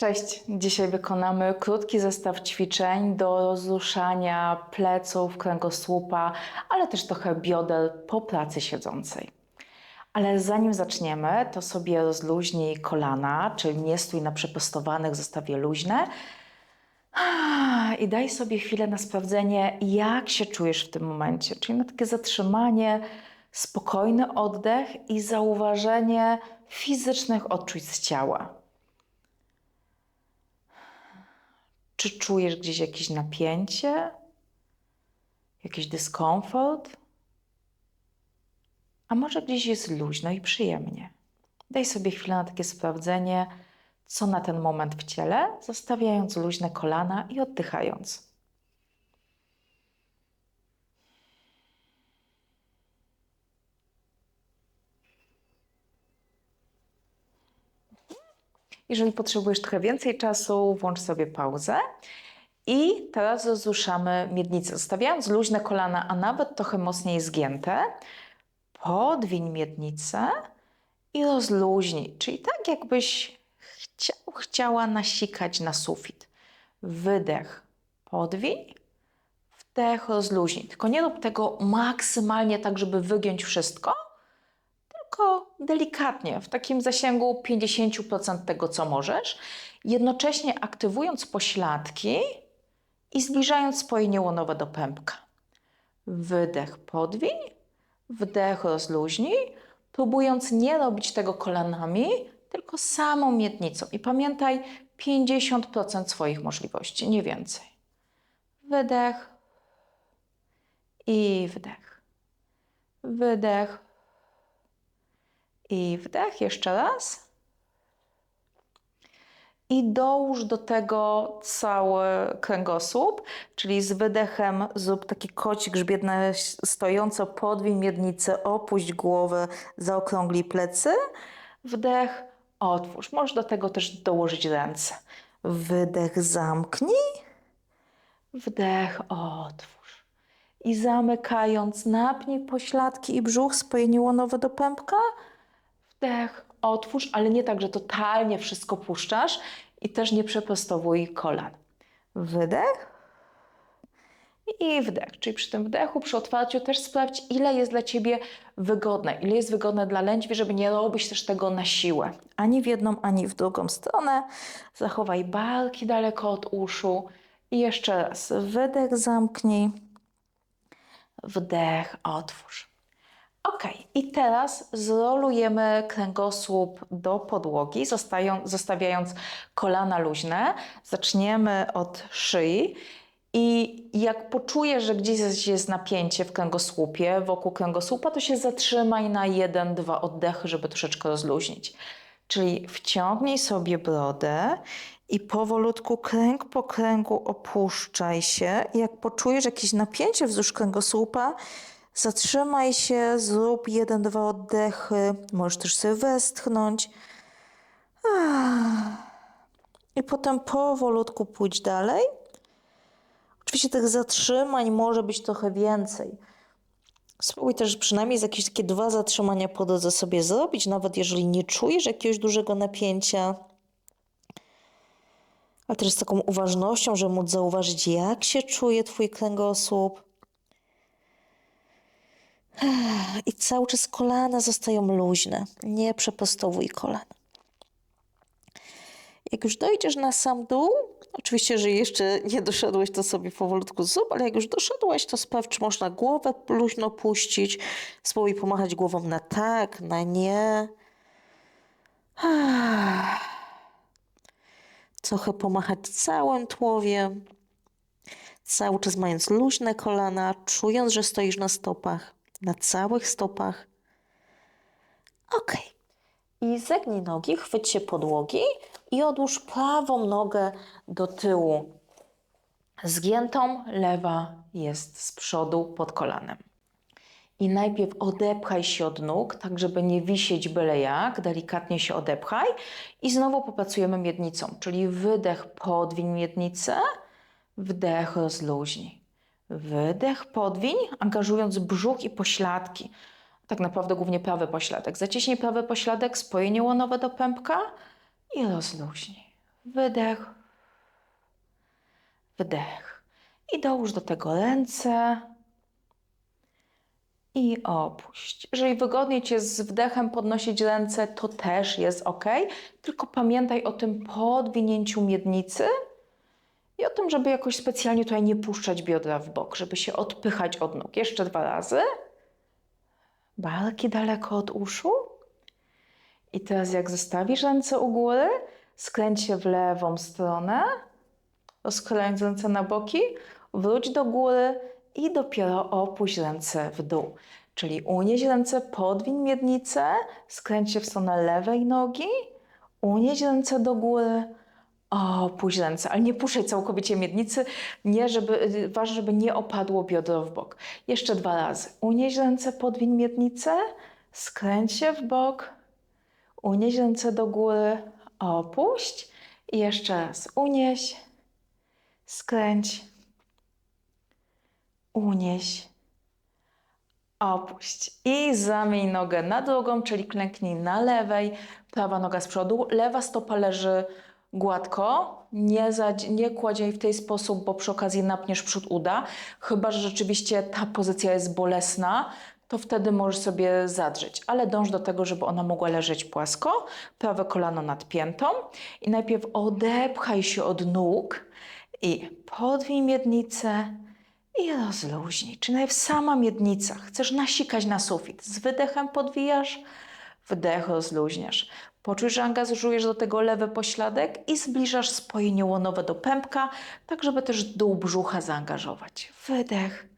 Cześć! Dzisiaj wykonamy krótki zestaw ćwiczeń do rozruszania pleców, kręgosłupa, ale też trochę bioder po pracy siedzącej. Ale zanim zaczniemy, to sobie rozluźnij kolana, czyli nie stój na przeprostowanych, zostaw je luźne. I daj sobie chwilę na sprawdzenie, jak się czujesz w tym momencie. Czyli na takie zatrzymanie, spokojny oddech i zauważenie fizycznych odczuć z ciała. Czy czujesz gdzieś jakieś napięcie? Jakiś dyskomfort? A może gdzieś jest luźno i przyjemnie? Daj sobie chwilę na takie sprawdzenie, co na ten moment w ciele, zostawiając luźne kolana i oddychając. Jeżeli potrzebujesz trochę więcej czasu, włącz sobie pauzę. I teraz rozruszamy miednicę, zostawiając luźne kolana, a nawet trochę mocniej zgięte. Podwiń miednicę i rozluźnij, czyli tak jakbyś chciał, chciała nasikać na sufit. Wydech, podwiń, wdech, rozluźnij. Tylko nie rób tego maksymalnie tak, żeby wygiąć wszystko, delikatnie, w takim zasięgu 50% tego, co możesz, jednocześnie aktywując pośladki i zbliżając spojenie łonowe do pępka. Wydech podwiń, wdech rozluźnij, próbując nie robić tego kolanami, tylko samą miednicą. I pamiętaj, 50% swoich możliwości, nie więcej. Wydech i wdech. Wydech i wdech jeszcze raz. I dołóż do tego cały kręgosłup, czyli z wydechem zrób taki kocik grzbiet na stojąco, podwij miednicę, opuść głowę, zaokrąglij plecy. Wdech, otwórz. Możesz do tego też dołożyć ręce. Wydech, zamknij. Wdech, otwórz. I zamykając, napnij pośladki i brzuch, spojenie łonowe do pępka. Wdech, otwórz, ale nie tak, że totalnie wszystko puszczasz i też nie przeprostowuj kolan. Wydech i wdech. Czyli przy tym wdechu, przy otwarciu też sprawdź, ile jest dla Ciebie wygodne, ile jest wygodne dla lędźwi, żeby nie robić też tego na siłę. Ani w jedną, ani w drugą stronę. Zachowaj barki daleko od uszu. I jeszcze raz. Wydech zamknij. Wdech, otwórz. Ok, i teraz zrolujemy kręgosłup do podłogi, zostają, zostawiając kolana luźne. Zaczniemy od szyi. I jak poczujesz, że gdzieś jest napięcie w kręgosłupie, wokół kręgosłupa, to się zatrzymaj na jeden, dwa oddechy, żeby troszeczkę rozluźnić. Czyli wciągnij sobie brodę i powolutku kręg po kręgu opuszczaj się. Jak poczujesz jakieś napięcie wzdłuż kręgosłupa, Zatrzymaj się, zrób jeden, dwa oddechy. Możesz też sobie westchnąć. I potem powolutku pójdź dalej. Oczywiście tych zatrzymań może być trochę więcej. Spróbuj też przynajmniej z jakieś takie dwa zatrzymania po drodze sobie zrobić, nawet jeżeli nie czujesz jakiegoś dużego napięcia. Ale też z taką uważnością, żeby móc zauważyć, jak się czuje Twój kręgosłup. I cały czas kolana zostają luźne. Nie przeprostowuj kolan. Jak już dojdziesz na sam dół, oczywiście, że jeszcze nie doszedłeś, to sobie powolutku zrób, ale jak już doszedłeś, to sprawdź, czy można głowę luźno puścić. Spróbuj pomachać głową na tak, na nie. Trochę pomachać całym tłowiem. Cały czas mając luźne kolana, czując, że stoisz na stopach na całych stopach. Ok. I zegnij nogi, chwyć się podłogi i odłóż prawą nogę do tyłu. Zgiętą, lewa jest z przodu pod kolanem. I najpierw odepchaj się od nóg, tak żeby nie wisieć byle jak, delikatnie się odepchaj. I znowu popracujemy miednicą, czyli wydech, podwiń miednicę, wdech, rozluźnij. Wydech, podwiń, angażując brzuch i pośladki. Tak naprawdę głównie prawy pośladek. Zaciśnij prawy pośladek, spojenie łonowe do pępka i rozluźnij. wydech, wdech. I dołóż do tego ręce i opuść. Jeżeli wygodnie Cię z wdechem podnosić ręce, to też jest ok. Tylko pamiętaj o tym podwinięciu miednicy i o tym, żeby jakoś specjalnie tutaj nie puszczać biodra w bok, żeby się odpychać od nóg. Jeszcze dwa razy. Barki daleko od uszu. I teraz jak zostawisz ręce u góry, skręć się w lewą stronę, rozchylając ręce na boki, wróć do góry i dopiero opuść ręce w dół. Czyli unieś ręce, podwiń miednicę, skręć się w stronę lewej nogi, unieś ręce do góry, opuść ręce, ale nie puszczaj całkowicie miednicy, nie, żeby, ważne, żeby nie opadło biodro w bok. Jeszcze dwa razy. Unieś ręce, podwiń miednicę, skręć się w bok, unieś ręce do góry, opuść i jeszcze raz unieś, skręć, unieś, opuść i zamień nogę na drugą, czyli klęknij na lewej, prawa noga z przodu, lewa stopa leży gładko, nie, nie kładź jej w ten sposób, bo przy okazji napniesz przód uda, chyba że rzeczywiście ta pozycja jest bolesna, to wtedy możesz sobie zadrzeć, ale dąż do tego, żeby ona mogła leżeć płasko, prawe kolano nad piętą i najpierw odepchaj się od nóg i podwij miednicę i rozluźnij. Czy najpierw sama miednica, chcesz nasikać na sufit, z wydechem podwijasz, wdech rozluźniasz. Poczuj, że angażujesz do tego lewy pośladek i zbliżasz spojenie łonowe do pępka, tak żeby też dół brzucha zaangażować. Wydech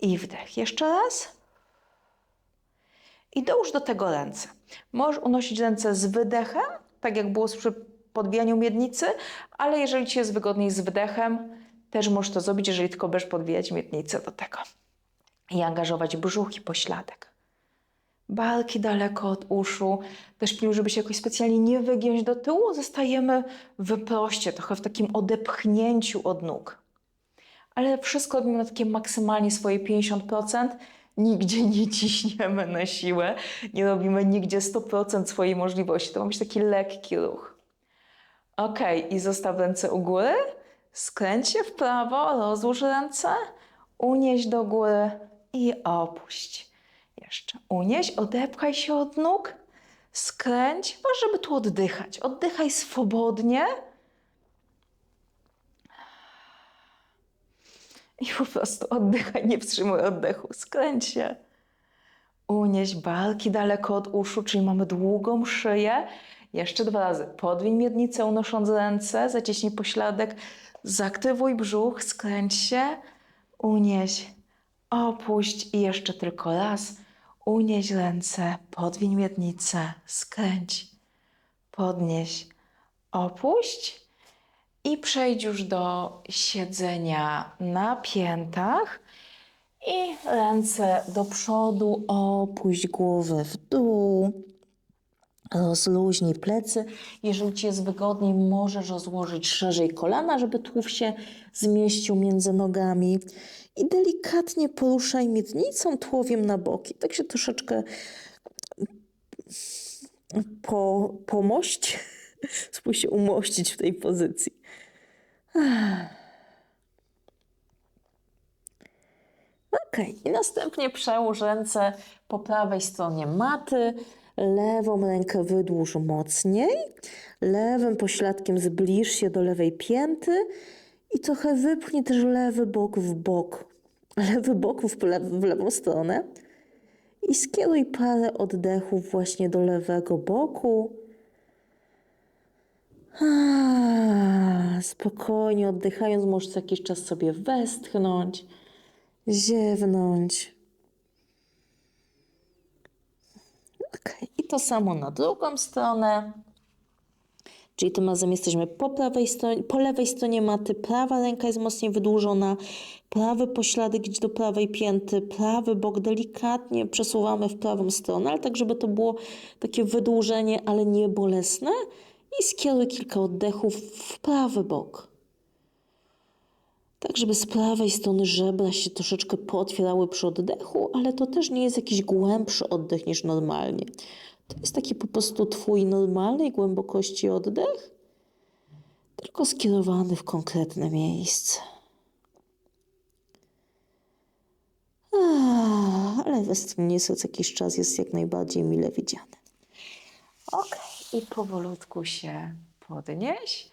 i wdech. Jeszcze raz. I dołóż do tego ręce. Możesz unosić ręce z wydechem, tak jak było przy podbijaniu miednicy, ale jeżeli Ci jest wygodniej z wdechem, też możesz to zrobić, jeżeli tylko będziesz podbijać miednicę do tego. I angażować brzuch i pośladek. Barki daleko od uszu. Też pilnuj, żeby się jakoś specjalnie nie wygiąć do tyłu. Zostajemy w wyproście, trochę w takim odepchnięciu od nóg. Ale wszystko robimy na takie maksymalnie swoje 50%. Nigdzie nie ciśniemy na siłę, nie robimy nigdzie 100% swojej możliwości. To ma być taki lekki ruch. Ok, i zostaw ręce u góry, skręć się w prawo, rozłóż ręce, unieś do góry i opuść. Jeszcze unieś, odepchaj się od nóg, skręć, masz, żeby tu oddychać. Oddychaj swobodnie. I po prostu oddychaj, nie wstrzymuj oddechu. Skręć się. Unieś barki daleko od uszu, czyli mamy długą szyję. Jeszcze dwa razy. Podwiń miednicę, unosząc ręce, zacieśnij pośladek, zaktywuj brzuch, skręć się, unieś, opuść i jeszcze tylko raz. Unieś ręce, podwiń miednicę, skręć, podnieś, opuść i przejdź już do siedzenia na piętach i ręce do przodu, opuść głowę w dół. Rozluźnij plecy. Jeżeli Ci jest wygodniej, możesz rozłożyć szerzej kolana, żeby tułów się zmieścił między nogami. I delikatnie poruszaj miednicą, tułowiem na boki. Tak się troszeczkę po, pomość. Spróbuj się umościć w tej pozycji. Ok, i następnie przełóż ręce po prawej stronie maty, lewą rękę wydłuż mocniej, lewym pośladkiem zbliż się do lewej pięty i trochę wypchnij też lewy bok w bok, lewy bok w, w lewą stronę i skieruj parę oddechów właśnie do lewego boku. Spokojnie oddychając, możesz co jakiś czas sobie westchnąć, ziewnąć. Ok, i to samo na drugą stronę. Czyli tym razem jesteśmy po, prawej stronie, po lewej stronie maty, prawa ręka jest mocniej wydłużona, prawy pośladek idzie do prawej pięty, prawy bok delikatnie przesuwamy w prawą stronę, ale tak, żeby to było takie wydłużenie, ale nie bolesne. I skieruj kilka oddechów w prawy bok. Tak, żeby z prawej strony żebra się troszeczkę pootwierały przy oddechu, ale to też nie jest jakiś głębszy oddech niż normalnie. To jest taki po prostu Twój normalnej głębokości oddech. tylko skierowany w konkretne miejsce. Ale Westminster co jakiś czas jest jak najbardziej mile widziany. Ok, i powolutku się podnieś.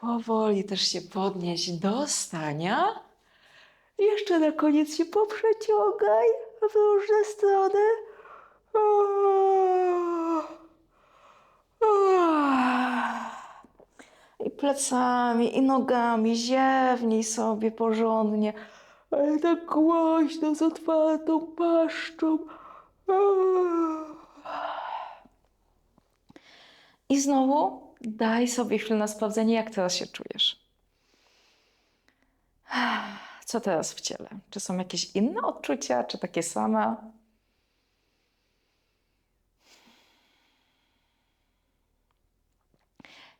Powoli też się podnieś do stania. Jeszcze na koniec się poprzeciągaj w różne strony. I plecami, i nogami ziewnij sobie porządnie, ale tak głośno, z otwartą paszczą. I znowu daj sobie chwilę na sprawdzenie, jak teraz się czujesz. Co teraz w ciele? Czy są jakieś inne odczucia, czy takie same?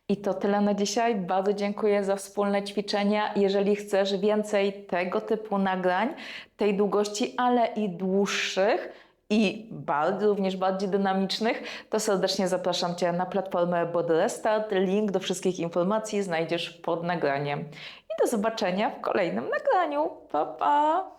I to tyle na dzisiaj. Bardzo dziękuję za wspólne ćwiczenia. Jeżeli chcesz więcej tego typu nagrań, tej długości, ale i dłuższych i bardzo, również bardziej dynamicznych, to serdecznie zapraszam Cię na platformę Body Restart. Link do wszystkich informacji znajdziesz pod nagraniem. I do zobaczenia w kolejnym nagraniu. Pa, pa!